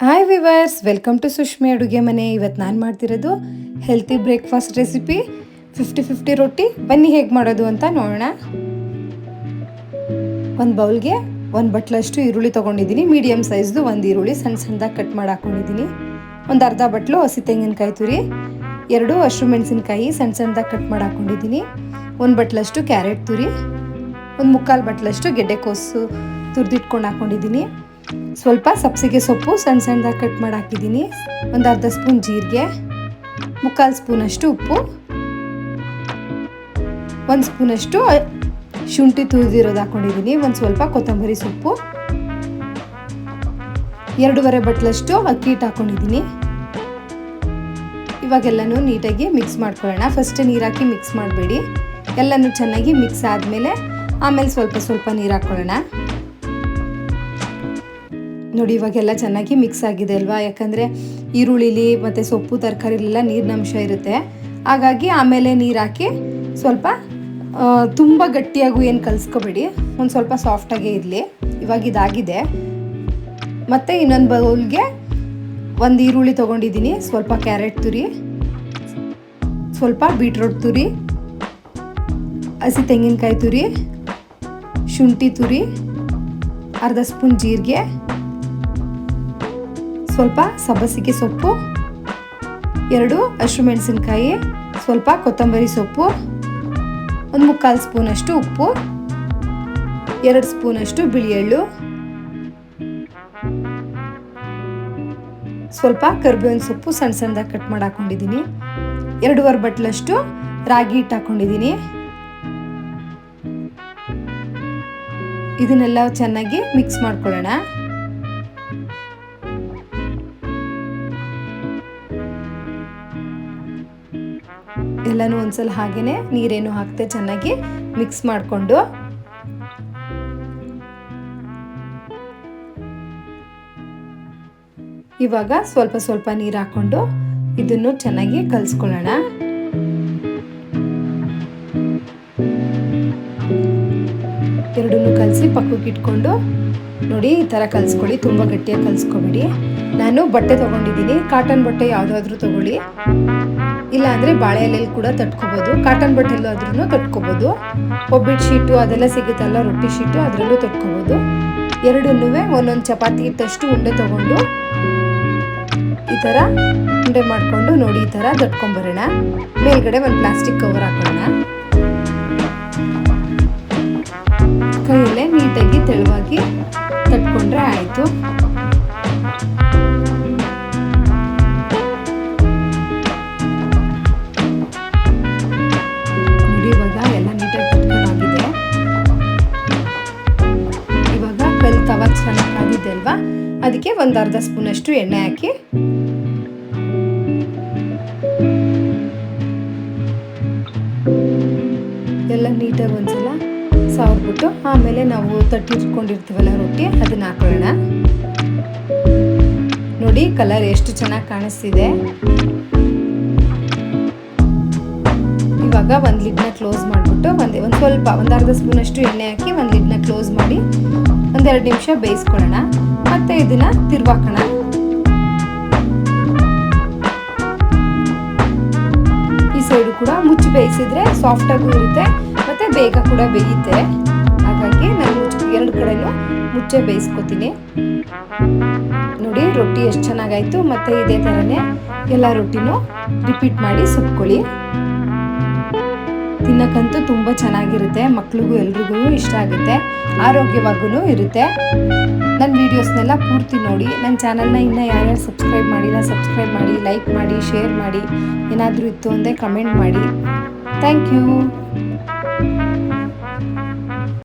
Hi viewers welcome to Sushmi ಅಡುಗೆ ಮನೆ ಇವತ್ತು ನಾನು ಮಾಡ್ತಿರೋದು healthy breakfast recipe fifty fifty ರೊಟ್ಟಿ ಬನ್ನಿ ಹೇಗೆ ಮಾಡೋದು ಅಂತ ನೋಡೋಣ. ಒಂದು ಬೌಲ್ಗೆ ಒಂದು ಬಟ್ಲಷ್ಟು ಈರುಳ್ಳಿ ತೊಗೊಂಡಿದ್ದೀನಿ. ಮೀಡಿಯಮ್ ಸೈಜ್ದು ಒಂದು ಈರುಳ್ಳಿ ಸಣ್ಣ ಸಣ್ಣದಾಗಿ ಕಟ್ ಮಾಡಿ ಹಾಕೊಂಡಿದ್ದೀನಿ. ಒಂದು ಅರ್ಧ ಬಟ್ಲು ಹಸಿ ತೆಂಗಿನಕಾಯಿ ತುರಿ, ಎರಡು ಹಸಿರು ಮೆಣಸಿನಕಾಯಿ ಸಣ್ಣ ಸಣ್ಣದಾಗಿ ಕಟ್ ಮಾಡಿ ಹಾಕೊಂಡಿದ್ದೀನಿ. ಒಂದು ಬಟ್ಲಷ್ಟು ಕ್ಯಾರೆಟ್ ತುರಿ, ಒಂದು ಮುಕ್ಕಾಲು ಬಟ್ಲಷ್ಟು ಗೆಡ್ಡೆಕೋಸು ತುರಿದಿಟ್ಕೊಂಡು ಹಾಕ್ಕೊಂಡಿದ್ದೀನಿ ಸ್ವಲ್ಪ ಸಬ್ಸಿಗೆ ಸೊಪ್ಪು ಸಣ್ಣ ಸಣ್ಣದಾಗಿ ಕಟ್ ಮಾಡಿ ಹಾಕಿದ್ದೀನಿ. ಒಂದು ಅರ್ಧ ಸ್ಪೂನ್ ಜೀರಿಗೆ, ಮುಕ್ಕಾಲು ಸ್ಪೂನಷ್ಟು ಉಪ್ಪು, ಒಂದು ಸ್ಪೂನಷ್ಟು ಶುಂಠಿ ತುರಿದಿರೋದು ಹಾಕೊಂಡಿದ್ದೀನಿ ಒಂದು ಸ್ವಲ್ಪ ಕೊತ್ತಂಬರಿ ಸೊಪ್ಪು, ಎರಡೂವರೆ ಬಟ್ಲಷ್ಟು ಅಕ್ಕಿ ಹಿಟ್ಟು ಹಾಕ್ಕೊಂಡಿದ್ದೀನಿ. ಇವಾಗೆಲ್ಲನೂ ನೀಟಾಗಿ ಮಿಕ್ಸ್ ಮಾಡ್ಕೊಳ್ಳೋಣ. ಫಸ್ಟ್ ನೀರು ಹಾಕಿ ಮಿಕ್ಸ್ ಮಾಡಬೇಡಿ. ಎಲ್ಲನೂ ಚೆನ್ನಾಗಿ ಮಿಕ್ಸ್ ಆದಮೇಲೆ ಆಮೇಲೆ ಸ್ವಲ್ಪ ಸ್ವಲ್ಪ ನೀರು ಹಾಕ್ಕೊಳ್ಳೋಣ. ನೋಡಿ, ಇವಾಗೆಲ್ಲ ಚೆನ್ನಾಗಿ ಮಿಕ್ಸ್ ಆಗಿದೆ ಅಲ್ವಾ? ಯಾಕಂದರೆ ಈರುಳ್ಳಿಲಿ ಮತ್ತು ಸೊಪ್ಪು, ತರಕಾರಿಲೆಲ್ಲ ನೀರಿನ ಅಂಶ ಇರುತ್ತೆ. ಹಾಗಾಗಿ ಆಮೇಲೆ ನೀರು ಹಾಕಿ ಸ್ವಲ್ಪ ತುಂಬ ಗಟ್ಟಿಯಾಗೂ ಏನು ಕಲಿಸ್ಕೋಬೇಡಿ. ಒಂದು ಸ್ವಲ್ಪ ಸಾಫ್ಟಾಗೇ ಇರಲಿ. ಇವಾಗ ಇದಾಗಿದೆ. ಮತ್ತು ಇನ್ನೊಂದು ಬೌಲ್ಗೆ ಒಂದು ಈರುಳ್ಳಿ ತೊಗೊಂಡಿದ್ದೀನಿ. ಸ್ವಲ್ಪ ಕ್ಯಾರೆಟ್ ತುರಿ, ಸ್ವಲ್ಪ ಬೀಟ್ರೋಟ್ ತುರಿ, ಹಸಿ ತೆಂಗಿನಕಾಯಿ ತುರಿ, ಶುಂಠಿ ತುರಿ, ಅರ್ಧ ಸ್ಪೂನ್ ಜೀರಿಗೆ ಸ್ವಲ್ಪ ಸಬ್ಬಸಿಗೆ ಸೊಪ್ಪು, ಎರಡು ಹಸಿರು ಮೆಣಸಿನಕಾಯಿ, ಸ್ವಲ್ಪ ಕೊತ್ತಂಬರಿ ಸೊಪ್ಪು, ಒಂದು ಮುಕ್ಕಾಲು ಸ್ಪೂನಷ್ಟು ಉಪ್ಪು, ಎರಡು ಸ್ಪೂನಷ್ಟು ಬಿಳಿ ಎಳ್ಳು ಸ್ವಲ್ಪ ಕರ್ಬೇವಿನ ಸೊಪ್ಪು ಸಣ್ಣ ಸಣ್ಣದಾಗಿ ಕಟ್ ಮಾಡಿ ಹಾಕೊಂಡಿದ್ದೀನಿ. ಎರಡೂವರೆ ಬಟ್ಲಷ್ಟು ರಾಗಿ ಹಿಟ್ಟು ಹಾಕೊಂಡಿದ್ದೀನಿ. ಇದನ್ನೆಲ್ಲ ಚೆನ್ನಾಗಿ ಮಿಕ್ಸ್ ಮಾಡ್ಕೊಳ್ಳೋಣ. ಎಲ್ಲನೂ ಒಂದ್ಸಲ ಹಾಗೇನೆ ನೀರೇನು ಹಾಕ್ತೆ ಚೆನ್ನಾಗಿ ಮಿಕ್ಸ್ ಮಾಡಿಕೊಂಡು. ಇವಾಗ ಸ್ವಲ್ಪ ಸ್ವಲ್ಪ ನೀರು ಹಾಕೊಂಡು ಇದನ್ನು ಚೆನ್ನಾಗಿ ಕಲಿಸ್ಕೊಳ್ಳೋಣ. ಎರಡನ್ನೂ ಕಲಸಿ ಪಕ್ಕಕ್ಕೆ ಇಟ್ಕೊಂಡು ನೋಡಿ, ಈ ಥರ ಕಲಿಸ್ಕೊಳ್ಳಿ, ತುಂಬ ಗಟ್ಟಿಯಾಗಿ ಕಲಿಸ್ಕೊಬೇಡಿ. ನಾನು ಬಟ್ಟೆ ತೊಗೊಂಡಿದ್ದೀನಿ, ಕಾಟನ್ ಬಟ್ಟೆ ಯಾವುದಾದ್ರೂ ತೊಗೊಳ್ಳಿ. ಇಲ್ಲಾಂದರೆ ಬಾಳೆ ಎಲೆಯಲ್ಲಿ ಕೂಡ ತಟ್ಕೋಬೋದು, ಕಾಟನ್ ಬಟ್ಟೆಲ್ಲೂ ಆದ್ರೂ ತಟ್ಕೋಬೋದು. ಒಬ್ಬಿಟ್ಟು ಶೀಟು ಅದೆಲ್ಲ ಸಿಗುತ್ತಲ್ಲ, ರೊಟ್ಟಿ ಶೀಟು ಅದರಲ್ಲೂ ತಟ್ಕೋಬೋದು. ಎರಡನ್ನೂ ಒಂದೊಂದು ಚಪಾತಿ ಇದ್ದಷ್ಟು ಉಂಡೆ ತೊಗೊಂಡು, ಈ ಥರ ಉಂಡೆ ಮಾಡಿಕೊಂಡು ನೋಡಿ, ಈ ಥರ ತಟ್ಕೊಂಬರೋಣ. ಮೇಲ್ಗಡೆ ಒಂದು ಪ್ಲಾಸ್ಟಿಕ್ ಕವರ್ ಹಾಕೋಣ. ಕೈಯಲ್ಲೇ ನೀಟಾಗಿ ತೆಳುವಾಗಿ ಆಯಿತು. ಇವಾಗ ಎಲ್ಲ ನೀಟಾಗಿ ತಟ್ಕೊಂಡಾಗಿದೆ ಇವಾಗ ಕಲ್ ತವ ಚೆನ್ನಾಗಿ ಆಗಿದೆ ಅಲ್ವಾ? ಅದಕ್ಕೆ ಒಂದು ಅರ್ಧ ಸ್ಪೂನಷ್ಟು ಎಣ್ಣೆ ಹಾಕಿ. ಎಲ್ಲ ನೀಟಾಗಿ ಸಾವ್ಬಿಟ್ಟು ಆಮೇಲೆ ನಾವು ತಟ್ಟಿಟ್ಕೊಂಡಿರ್ತೀವಲ್ಲ ರೊಟ್ಟಿ, ಅದನ್ನ ಹಾಕೊಳ್ಳೋಣ. ನೋಡಿ, ಕಲರ್ ಎಷ್ಟು ಚೆನ್ನಾಗಿ ಕಾಣಿಸ್ತಿದೆ. ಇವಾಗ ಒಂದು ಲಿಡ್ನ ಕ್ಲೋಸ್ ಮಾಡಿಬಿಟ್ಟು ಒಂದು ಒಂದು ಸ್ವಲ್ಪ ಒಂದು ಅರ್ಧ ಸ್ಪೂನಷ್ಟು ಎಣ್ಣೆ ಹಾಕಿ ಒಂದು ಲಿಡ್ನ ಕ್ಲೋಸ್ ಮಾಡಿ ಒಂದೆರಡು ನಿಮಿಷ ಬೇಯಿಸ್ಕೊಳ್ಳೋಣ. ಮತ್ತೆ ಇದನ್ನ ತಿರ್ವಾಕೋಣ. ಈ ಸೈಡು ಕೂಡ ಮುಚ್ಚಿ ಬೇಯಿಸಿದ್ರೆ ಸಾಫ್ಟಾಗೂ ಇರುತ್ತೆ. ಮತ್ತೆ ಬೇಗ ಕೂಡ ಬೇಯುತ್ತೆ ಹಾಗಾಗಿ ನಾನು ಎರಡು ಕಡೆನೂ ಮುಚ್ಚೆ ಬೇಯಿಸ್ಕೊತೀನಿ. ನೋಡಿ, ರೊಟ್ಟಿ ಎಷ್ಟು ಚೆನ್ನಾಗಾಯ್ತು. ಮತ್ತೆ ಇದೇ ಥರನೇ ಎಲ್ಲ ರೊಟ್ಟಿನೂ ರಿಪೀಟ್ ಮಾಡಿ ಸುಟ್ಕೊಳ್ಳಿ ತಿನ್ನಕ್ಕಂತೂ ತುಂಬ ಚೆನ್ನಾಗಿರುತ್ತೆ. ಮಕ್ಳಿಗೂ ಎಲ್ರಿಗೂ ಇಷ್ಟ ಆಗುತ್ತೆ. ಆರೋಗ್ಯವಾಗೂ ಇರುತ್ತೆ. ನನ್ನ ವೀಡಿಯೋಸ್ನೆಲ್ಲ ಪೂರ್ತಿ ನೋಡಿ. ನನ್ನ ಚಾನಲ್ನ ಇನ್ನೂ ಯಾರ್ಯಾರು ಸಬ್ಸ್ಕ್ರೈಬ್ ಮಾಡಿಲ್ಲ, ಸಬ್ಸ್ಕ್ರೈಬ್ ಮಾಡಿ, ಲೈಕ್ ಮಾಡಿ, ಶೇರ್ ಮಾಡಿ. ಏನಾದರೂ ಇತ್ತು ಅಂದರೆ ಕಮೆಂಟ್ ಮಾಡಿ. Thank you.